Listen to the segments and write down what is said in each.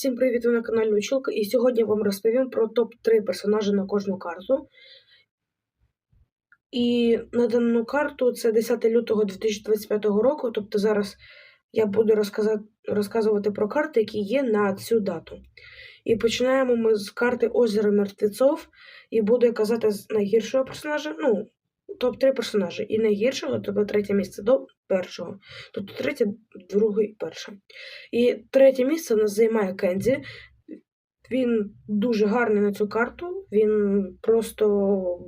Всім привіт, ви на каналі Училка, і сьогодні я вам розповім про топ-3 персонажі на кожну карту. І на дану карту це 10 лютого 2025 року, тобто зараз я буду розказувати про карти, які є на цю дату. І починаємо ми з карти Озеро мертвецов, і буду казати з найгіршого персонажа, ну, топ-3 персонажі. І найгіршого, тобто третє місце до першого. Тобто третє, другий, перше. І третє місце в нас займає Кензі. Він дуже гарний на цю карту. Він просто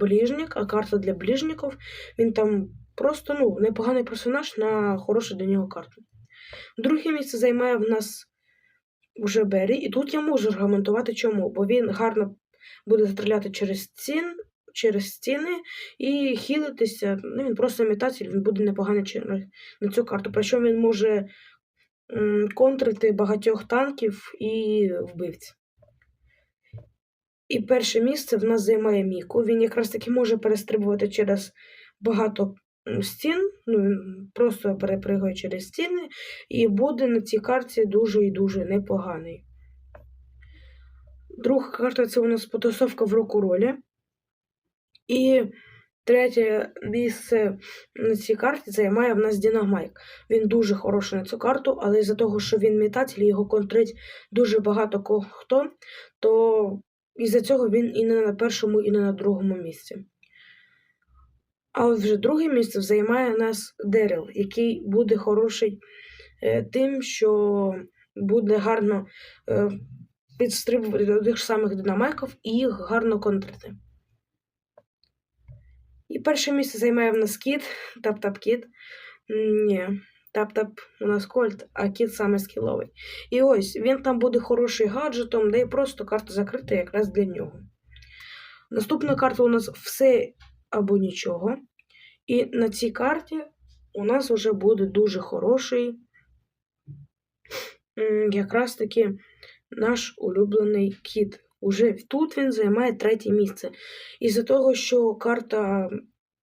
ближник, а карта для ближників. Він там просто ну, непоганий персонаж на хорошу для нього карту. Друге місце займає в нас вже Беррі. І тут я можу аргументувати чому, бо він гарно буде стріляти через стін, через стіни і хілитися. Ну, він просто метатель, він буде непоганий через на цю карту. Причому він може контрити багатьох танків і вбивць. І перше місце в нас займає Міку. Він якраз таки може перестрибувати через багато стін, ну, він просто перепригує через стіни, і буде на цій карті дуже і дуже непоганий. Друга карта це у нас потасовка в року ролі. І третє місце на цій карті займає в нас Дінамайк. Він дуже хороший на цю карту, але із-за того, що він метатель, і його контрить дуже багато ко- хто, то із-за цього він і не на першому, і не на другому місці. А от вже друге місце займає нас Деріл, який буде хороший е, тим, що буде гарно е, підстрибувати до тих самих динамайків і їх гарно контрити. І перше місце займає в нас кіт, тап-тап кіт. Ні, тап-тап у нас кольт, а кіт саме скіловий. І ось він там буде хороший гаджетом, де і просто карта закрита якраз для нього. Наступна карта у нас все або нічого. І на цій карті у нас вже буде дуже хороший, якраз таки наш улюблений кіт. Уже тут він займає третє місце. Із-за того, що карта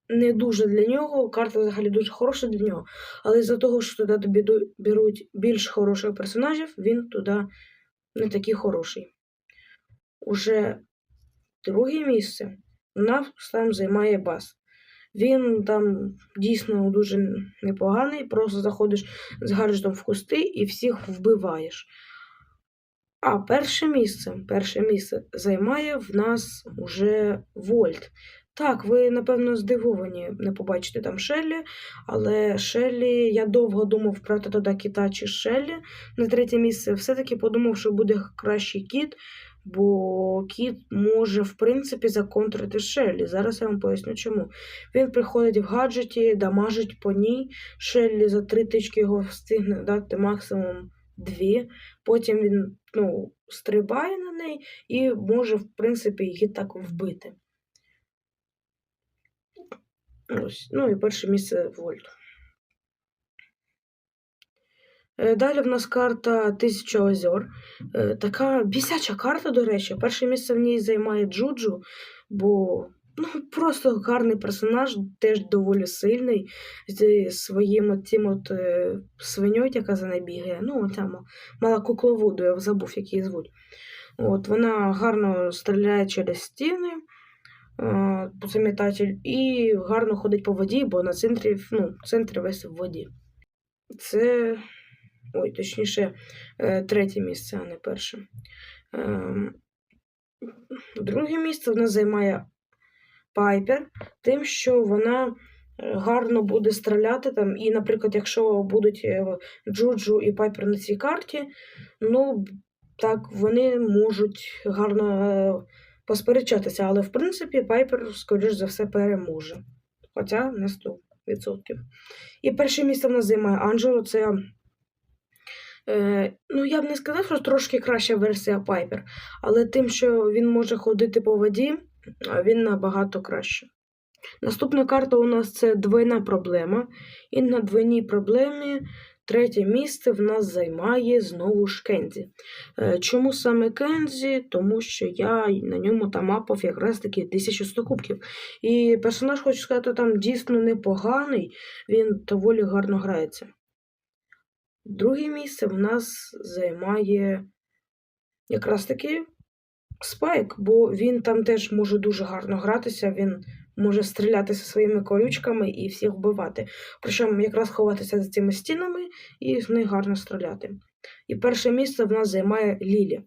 не дуже для нього, карта взагалі дуже хороша для нього. Але із-за того, що туди біду- беруть більш хороших персонажів, він туди не такий хороший. Уже друге місце нас там займає бас. Він там дійсно дуже непоганий, просто заходиш з гаджетом в кусти і всіх вбиваєш. А перше місце, перше місце займає в нас уже Вольт. Так, ви, напевно, здивовані не побачите там Шеллі, але Шеллі, я довго думав брати туди кіта чи Шеллі на третє місце. Все-таки подумав, що буде кращий кіт, бо кіт може, в принципі, законтрити Шеллі. Зараз я вам поясню чому. Він приходить в гаджеті, дамажить по ній. Шеллі за три тички його встигне дати максимум дві. Потім він ну, стрибає на неї і може, в принципі, її так вбити. Ось. Ну і перше місце Вольт. Е, Далі в нас карта Тисяча озер. Е, Така бісяча карта, до речі. Перше місце в ній займає Джуджу, бо ну, просто гарний персонаж, теж доволі сильний, зі своїм от тим от е, свиньою, яка за нею бігає. Ну, оця мала кукловоду, я забув, як її звуть. От, вона гарно стріляє через стіни, е, це і гарно ходить по воді, бо на центрі, ну, центр весь в воді. Це. Ой, точніше, е, третє місце, а не перше. Ем, Друге місце в нас займає Пайпер, тим, що вона е, гарно буде стріляти там. І, наприклад, якщо будуть е, Джуджу і Пайпер на цій карті, ну так вони можуть гарно е, посперечатися. Але в принципі Пайпер, скоріш за все, переможе. Хоча не 100%. І перше місце в нас займає Анджело. Це ну, я б не сказав, що трошки краща версія Пайпер, але тим, що він може ходити по воді, він набагато краще. Наступна карта у нас це двойна проблема. І на двойній проблемі третє місце в нас займає знову ж Кензі. Е, Чому саме Кензі? Тому що я на ньому там мапав якраз таки 1100 кубків. І персонаж, хочу сказати, там дійсно непоганий, він доволі гарно грається. Друге місце в нас займає якраз таки Спайк, бо він там теж може дуже гарно гратися, він може стріляти зі своїми колючками і всіх вбивати. Причому якраз ховатися за цими стінами і з них гарно стріляти. І перше місце в нас займає Лілі.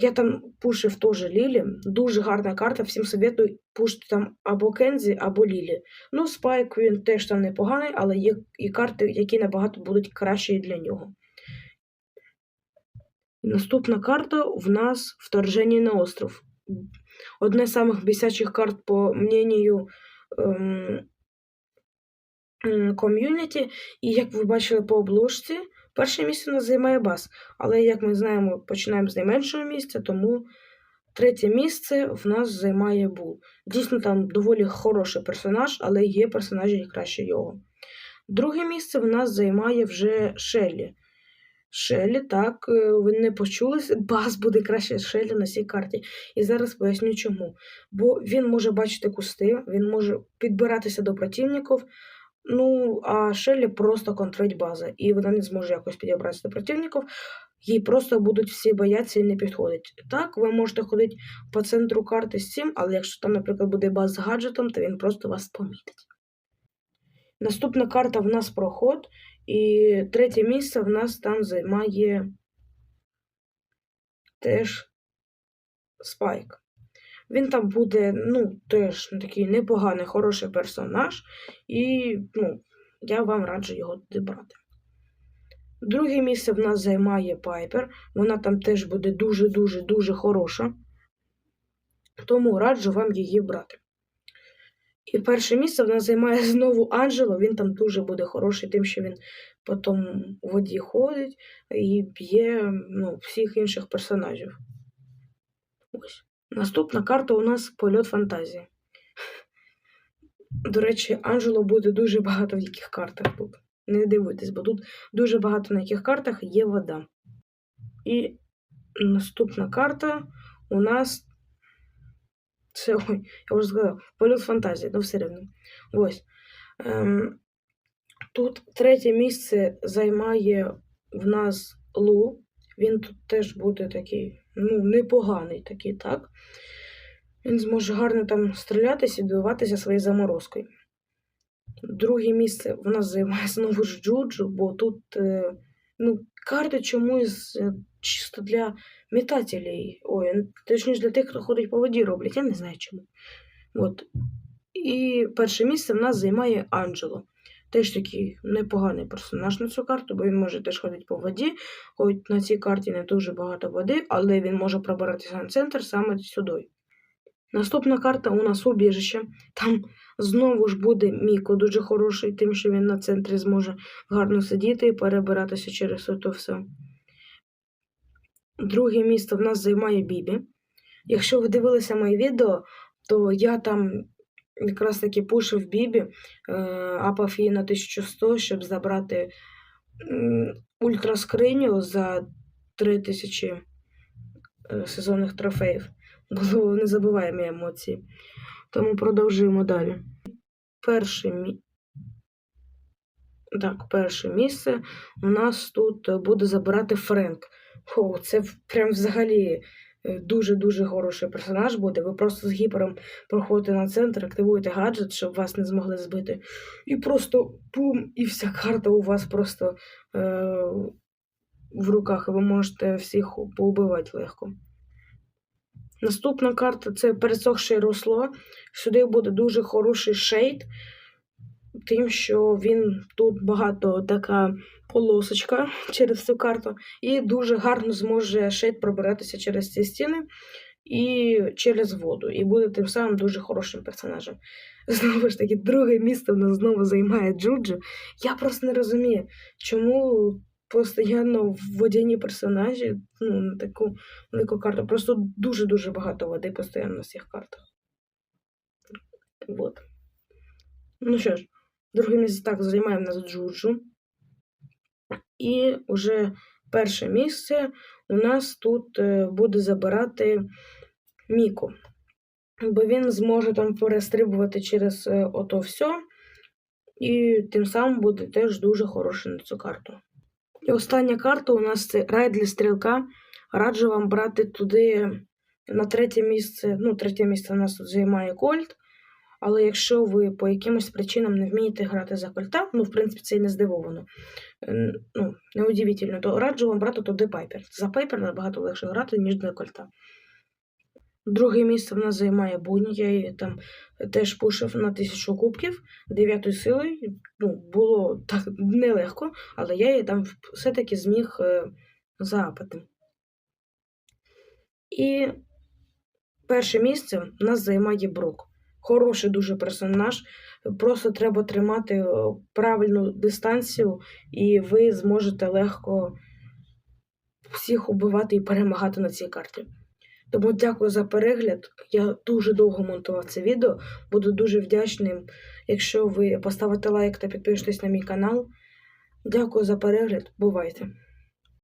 Я там пушив теж Лілі. Дуже гарна карта. Всім советую пушити там або Кензі, або Лілі. Ну, Спайк він теж там непоганий, але є і карти, які набагато будуть кращі для нього. Наступна карта в нас вторження на остров. Одне з самих бісячих карт, по мнению ком'юніті. І як ви бачили по обложці, перше місце нас займає бас. Але, як ми знаємо, починаємо з найменшого місця, тому третє місце в нас займає Бул. Дійсно, там доволі хороший персонаж, але є персонажі краще його. Друге місце в нас займає вже Шеллі. Шелі, так, е, ви не почулися. Бас буде краще Шелі на цій карті. І зараз поясню чому. Бо він може бачити кусти, він може підбиратися до противників. Ну, а Шелі просто контролить база, і вона не зможе якось підібратися до противників. Їй просто будуть всі боятися і не підходить. Так, ви можете ходити по центру карти з цим, але якщо там, наприклад, буде баз з гаджетом, то він просто вас помітить. Наступна карта в нас проход, і третє місце в нас там займає теж Спайк. Він там буде, ну, теж такий непоганий, хороший персонаж, і ну, я вам раджу його туди брати. Друге місце в нас займає Пайпер. Вона там теж буде дуже-дуже дуже хороша. Тому раджу вам її брати. І перше місце в нас займає знову Анджело. Він там дуже буде хороший, тим, що він потім у воді ходить і б'є ну, всіх інших персонажів. Ось. Наступна карта у нас польот фантазії. До речі, Анджело буде дуже багато в яких картах тут. Не дивуйтесь, бо тут дуже багато на яких картах є вода. І наступна карта у нас. Це, ой, я вже сказав, польот фантазії, ну все рівно. Ось. Ем, тут третє місце займає в нас Лу. Він тут теж буде такий, ну, непоганий такий, так? Він зможе гарно там стрілятися і добиватися своєю заморозкою. Друге місце в нас займає знову ж Джуджу, бо тут е, ну, карти чомусь е, чисто для метателей. Ой, ну, точніше для тих, хто ходить по воді роблять, я не знаю чому. От. І перше місце в нас займає Анджело. Теж такий непоганий персонаж на цю карту, бо він може теж ходити по воді. Хоч на цій карті не дуже багато води, але він може пробиратися на центр саме сюди. Наступна карта у нас убіжище. Там знову ж буде Міко дуже хороший, тим, що він на центрі зможе гарно сидіти і перебиратися через це все. Друге місце в нас займає Бібі. Якщо ви дивилися моє відео, то я там якраз таки пушив Бібі, е, апав її на 1100, щоб забрати ультраскриню за 3000 е, сезонних трофеїв. Було незабуваємі емоції. Тому продовжуємо далі. Перше, мі... так, перше місце у нас тут буде забирати Френк. О, це прям взагалі е, дуже-дуже хороший персонаж буде. Ви просто з гіпером проходите на центр, активуєте гаджет, щоб вас не змогли збити. І просто пум, і вся карта у вас просто е- в руках, і ви можете всіх поубивати легко. Наступна карта це пересохше русло. Сюди буде дуже хороший шейд, тим, що він тут багато така полосочка через цю карту, і дуже гарно зможе шейд пробиратися через ці стіни і через воду. І буде тим самим дуже хорошим персонажем. Знову ж таки, друге місце в нас знову займає Джуджу. Я просто не розумію, чому постійно водяні персонажі ну, на таку велику карту. Просто дуже-дуже багато води постійно на всіх картах. Вот. Ну що ж, друге місце так займає в нас Джуджу. І вже перше місце у нас тут е, буде забирати Міку. Бо він зможе там перестрибувати через е, ото все. І тим самим буде теж дуже хороший на цю карту. І остання карта у нас це рай для стрілка. раджу вам брати туди на третє місце. Ну, третє місце у нас тут займає Кольт. Але якщо ви по якимось причинам не вмієте грати за кольта, ну, в принципі, це і не здивовано. Ну, неудивительно, то раджу вам брати туди Пайпер. За Пайпер набагато легше грати, ніж за кольта. Друге місце в нас займає Буні. Я її там теж пушив на тисячу кубків дев'ятої сили. Ну, було так нелегко, але я її там все-таки зміг е, заапати. І перше місце в нас займає Брок. Хороший дуже персонаж. Просто треба тримати е, правильну дистанцію, і ви зможете легко всіх убивати і перемагати на цій карті. Тому дякую за перегляд. Я дуже довго монтував це відео. Буду дуже вдячним, якщо ви поставите лайк та підпишетесь на мій канал. Дякую за перегляд. Бувайте!